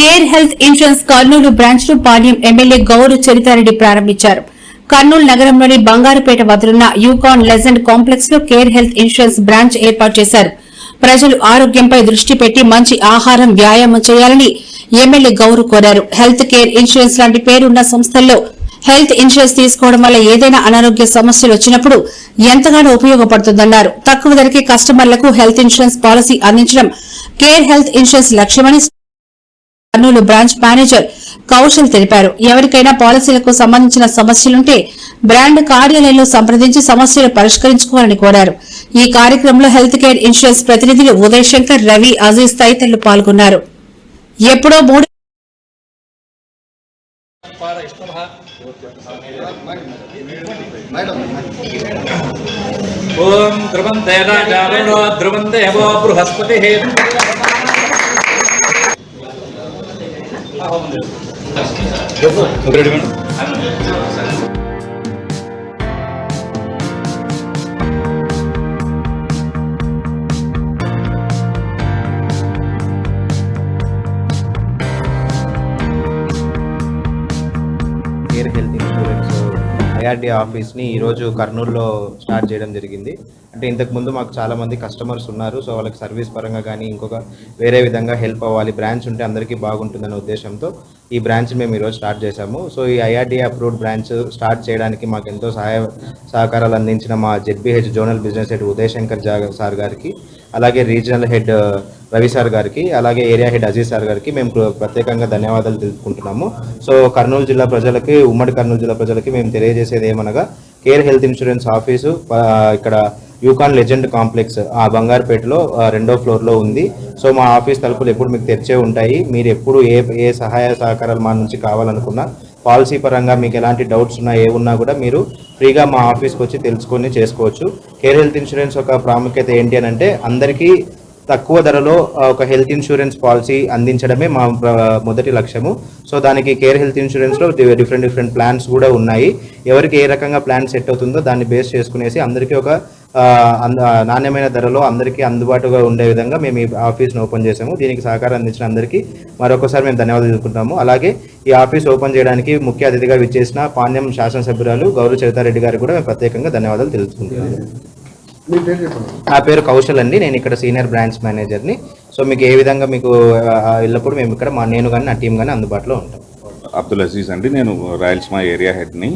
Care health insurance Kurnool బ్రాంచ్ను Panyam MLA Gouru Charita Reddy ప్రారంభించారు. కర్నూలు నగరంలోని బంగారుపేట వద్దనున్న యూకాన్ లెజెండ్ కాంప్లెక్స్లో కేర్ హెల్త్ ఇన్సూరెన్స్ బ్రాంచ్ ఏర్పాటు చేశారు. ప్రజలు ఆరోగ్యంపై దృష్టి పెట్టి మంచి ఆహారం వ్యాయామం చేయాలని ఎమ్మెల్యే గౌరు కోరారు. హెల్త్ కేర్ ఇన్సూరెన్స్ లాంటి పేరున్న సంస్థల్లో హెల్త్ ఇన్సూరెన్స్ తీసుకోవడం వల్ల ఏదైనా అనారోగ్య సమస్యలు వచ్చినప్పుడు ఎంతగానో ఉపయోగపడుతుందన్నారు. తక్కువ ధరకే కస్టమర్లకు హెల్త్ ఇన్సూరెన్స్ పాలసీ అందించడం కేర్ హెల్త్ ఇన్సూరెన్స్ లక్ష్యమని కర్నూలు బ్రాంచ్ మేనేజర్ కౌశల్ తెలిపారు. ఎవరికైనా పాలసీలకు సంబంధించిన సమస్యలుంటే బ్రాండ్ కార్యాలయంలో సంప్రదించి సమస్యలు పరిష్కరించుకోవాలని కోరారు. ఈ కార్యక్రమంలో హెల్త్ కేర్ ఇన్సూరెన్స్ ప్రతినిధులు ఉదయ్ శంకర్ రవి అజీజ్ తదితరులు పాల్గొన్నారు. ఎప్పుడో మూడు ఓం ధ్రువంతే రాజావణో ధ్రువంతే బృహస్పతి కేర్ ఐఆర్డీ ఆఫీస్ని ఈరోజు కర్నూలులో స్టార్ట్ చేయడం జరిగింది. అంటే ఇంతకుముందు మాకు చాలామంది కస్టమర్స్ ఉన్నారు. సో వాళ్ళకి సర్వీస్ పరంగా కానీ ఇంకొక వేరే విధంగా హెల్ప్ అవ్వాలి. బ్రాంచ్ ఉంటే అందరికీ బాగుంటుందనే ఉద్దేశంతో ఈ బ్రాంచ్ మేము ఈరోజు స్టార్ట్ చేశాము. సో ఈ ఐఆర్డీ అప్రూవ్డ్ బ్రాంచ్ స్టార్ట్ చేయడానికి మాకు ఎంతో సహాయ సహకారాలు అందించిన మా ZBH zonal business head Uday Shankar Jha sir గారికి అలాగే రీజనల్ హెడ్ రవి సార్ గారికి అలాగే ఏరియా హెడ్ అజీజ్ సార్ గారికి మేము ప్రత్యేకంగా ధన్యవాదాలు తెలుపుకుంటున్నాము. సో కర్నూలు జిల్లా ప్రజలకి ఉమ్మడి కర్నూలు జిల్లా ప్రజలకి మేము తెలియజేసేది ఏమనగా కేర్ హెల్త్ ఇన్సూరెన్స్ ఆఫీసు ఇక్కడ యూకాన్ లెజెండ్ కాంప్లెక్స్ ఆ బంగారుపేటలో రెండో ఫ్లోర్లో ఉంది. సో మా ఆఫీస్ తలుపులు ఎప్పుడు మీకు తెరిచే ఉంటాయి. మీరు ఎప్పుడు ఏ ఏ సహాయ సహకారాలు మా నుంచి కావాలనుకున్నా పాలసీ పరంగా మీకు ఎలాంటి డౌట్స్ ఉన్నా ఏ ఉన్నా కూడా మీరు ఫ్రీగా మా ఆఫీస్కి వచ్చి తెలుసుకొని చేసుకోవచ్చు. కేర్ హెల్త్ ఇన్సూరెన్స్ ఒక ప్రాముఖ్యత ఏంటి అని అంటే అందరికీ తక్కువ ధరలో ఒక హెల్త్ ఇన్సూరెన్స్ పాలసీ అందించడమే మా మొదటి లక్ష్యము. సో దానికి కేర్ హెల్త్ ఇన్సూరెన్స్లో డిఫరెంట్ డిఫరెంట్ ప్లాన్స్ కూడా ఉన్నాయి. ఎవరికి ఏ రకంగా ప్లాన్ సెట్ అవుతుందో దాన్ని బేస్ చేసుకునేసి అందరికీ ఒక అంద- నాణ్యమైన ధరలో అందరికీ అందుబాటుగా ఉండే విధంగా మేము ఈ ఆఫీస్ను ఓపెన్ చేసాము దీనికి సహకారం అందించిన అందరికీ మరొకసారి మేము ధన్యవాదాలు తెలుపుకుంటాము. అలాగే ఈ ఆఫీస్ ఓపెన్ చేయడానికి ముఖ్య అతిథిగా విచ్చేసిన పాణ్యం శాసనసభ్యురాలు గౌరవ చరితారెడ్డి గారు కూడా మేము ప్రత్యేకంగా ధన్యవాదాలు తెలుపుకుంటున్నాము. నా పేరు కౌశల్ అండి. నేను ఇక్కడ సీనియర్ బ్రాంచ్ మేనేజర్ని. సో మీకు ఏ విధంగా మీకు ఎల్లప్పుడూ మేము ఇక్కడ మా నేను కానీ నా టీం కానీ అందుబాటులో ఉంటాం. అబ్దుల్ అజీజ్ అండి. నేను రాయలసీమ ఏరియా హెడ్ని.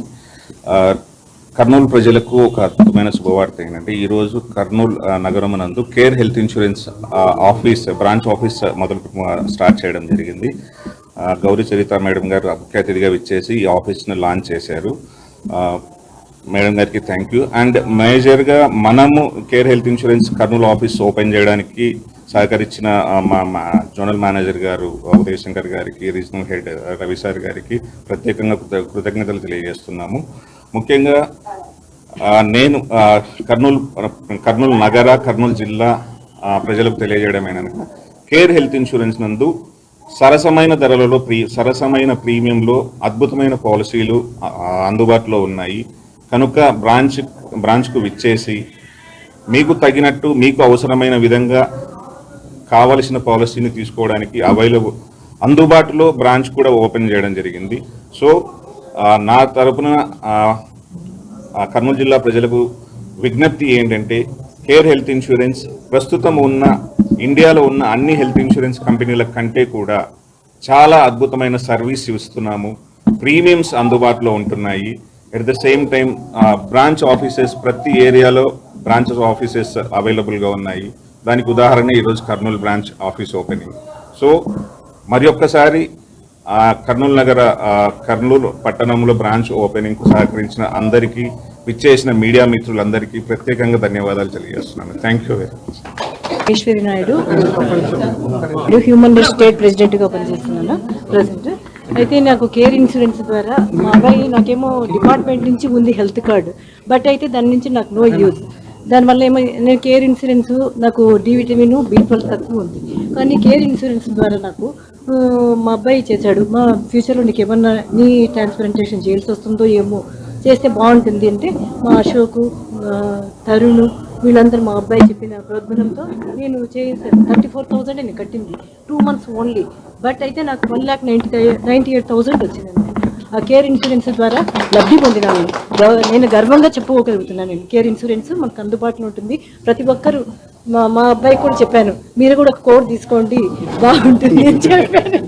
కర్నూలు ప్రజలకు ఒక అద్భుతమైన శుభవార్త ఏంటంటే ఈరోజు కర్నూలు ఆ, నగరమునందు Care Health Insurance office branch office మొదలు స్టార్ట్ చేయడం జరిగింది. గౌరీ చరిత మేడం గారు ముఖ్య అతిథిగా విచ్చేసి ఈ ఆఫీస్ను లాంచ్ చేశారు. ఆ, మేడం గారికి థ్యాంక్ యూ అండ్ మేజర్గా మనము Care Health Insurance Kurnool office open చేయడానికి సహకరించిన మా మా జోనల్ మేనేజర్ గారు ఉదయశంకర్ గారికి రీజనల్ హెడ్ రవి సార్ గారికి ప్రత్యేకంగా కృత- కృతజ్ఞతలు తెలియజేస్తున్నాము. ముఖ్యంగా నేను కర్నూలు కర్నూలు నగర కర్నూలు జిల్లా ప్రజలకు తెలియజేయడం కేర్ హెల్త్ ఇన్సూరెన్స్ నందు సరసమైన ధరలలో ప్రీ సరసమైన ప్రీమియంలో అద్భుతమైన పాలసీలు అందుబాటులో ఉన్నాయి. కనుక బ్రాంచ్ బ్రాంచ్కు విచ్చేసి మీకు తగినట్టు మీకు అవసరమైన విధంగా కావలసిన పాలసీని తీసుకోవడానికి అవైలబుల్ అందుబాటులో బ్రాంచ్ కూడా ఓపెన్ చేయడం జరిగింది. సో నా తరపున కర్నూలు జిల్లా ప్రజలకు విజ్ఞప్తి ఏంటంటే కేర్ హెల్త్ ఇన్సూరెన్స్ ప్రస్తుతం ఉన్న ఇండియాలో ఉన్న అన్ని హెల్త్ ఇన్సూరెన్స్ కంపెనీల కంటే కూడా చాలా అద్భుతమైన సర్వీస్ ఇస్తున్నాము. ప్రీమియమ్స్ అందుబాటులో ఉంటున్నాయి. At the same time branch offices ప్రతి ఏరియాలో బ్రాంచెస్ ఆఫీసెస్ అవైలబుల్గా ఉన్నాయి. దానికి ఉదాహరణ ఈరోజు Kurnool branch office opening so మరి ఒక్కసారి కర్నూలు నగర కర్నూలు పట్టణంలో బ్రాంచ్ ఓపెనింగ్ సహకరించిన అందరికీ విచ్చేసిన మీడియా మిత్రులందరికీ ప్రత్యేకంగా ధన్యవాదాలు తెలియజేస్తున్నాను. Thank you very much Eswari Naidu human state ప్రెసిడెంట్గా పనిచేస్తున్నాను ప్రెసిడెంట్ అయితే నాకు కేర్ ఇన్సూరెన్స్ ద్వారా మా అబ్బాయి నాకేమో డిపార్ట్మెంట్ నుంచి ఉంది హెల్త్ కార్డు బట్ అయితే దాని నుంచి నాకు నో యూజ్ దానివల్ల ఏమో నేను కేర్ ఇన్సూరెన్స్ నాకు డి విటమిన్ బి ట్వెల్వ్ తక్కువ ఉంది. కానీ కేర్ ఇన్సూరెన్స్ ద్వారా నాకు మా అబ్బాయి చేశాడు. మా ఫ్యూచర్లో నీకు ఏమన్నా నీ ట్రాన్స్ప్లాంటేషన్ చేయాల్సి వస్తుందో ఏమో చేస్తే బాగుంటుంది అంటే మా అశోకు తరుణ్ వీళ్ళందరూ మా అబ్బాయి చెప్పిన ప్రోద్బలంతో నేను చేయించాను థర్టీ ఫోర్ థౌజండ్ నేను కట్టింది. టూ మంత్స్ ఓన్లీ బట్ అయితే నాకు one lakh ninety ninety eight thousand వచ్చిందండి. ఆ కేర్ ఇన్సూరెన్స్ ద్వారా లబ్ధి పొందినాను. నేను గర్వంగా చెప్పుకోగలుగుతున్నాను నేను. కేర్ ఇన్సూరెన్స్ మనకు అందుబాటులో ఉంటుంది. ప్రతి ఒక్కరు మా మా అబ్బాయికి కూడా చెప్పాను. మీరు కూడా ఒక కోడ్ తీసుకోండి. బాగుంటుంది అని చెప్పాను.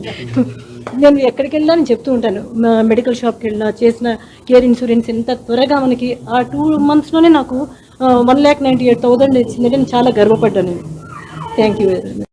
నేను ఎక్కడికి వెళ్ళినా నేను చెప్తూ ఉంటాను. మా మెడికల్ షాప్కి వెళ్ళినా చేసిన కేర్ ఇన్సూరెన్స్ ఎంత త్వరగా మనకి ఆ టూ మంత్స్లోనే నాకు one lakh ninety eight thousand ఇచ్చిందంటే నేను చాలా గర్వపడ్డాను. Thank you very much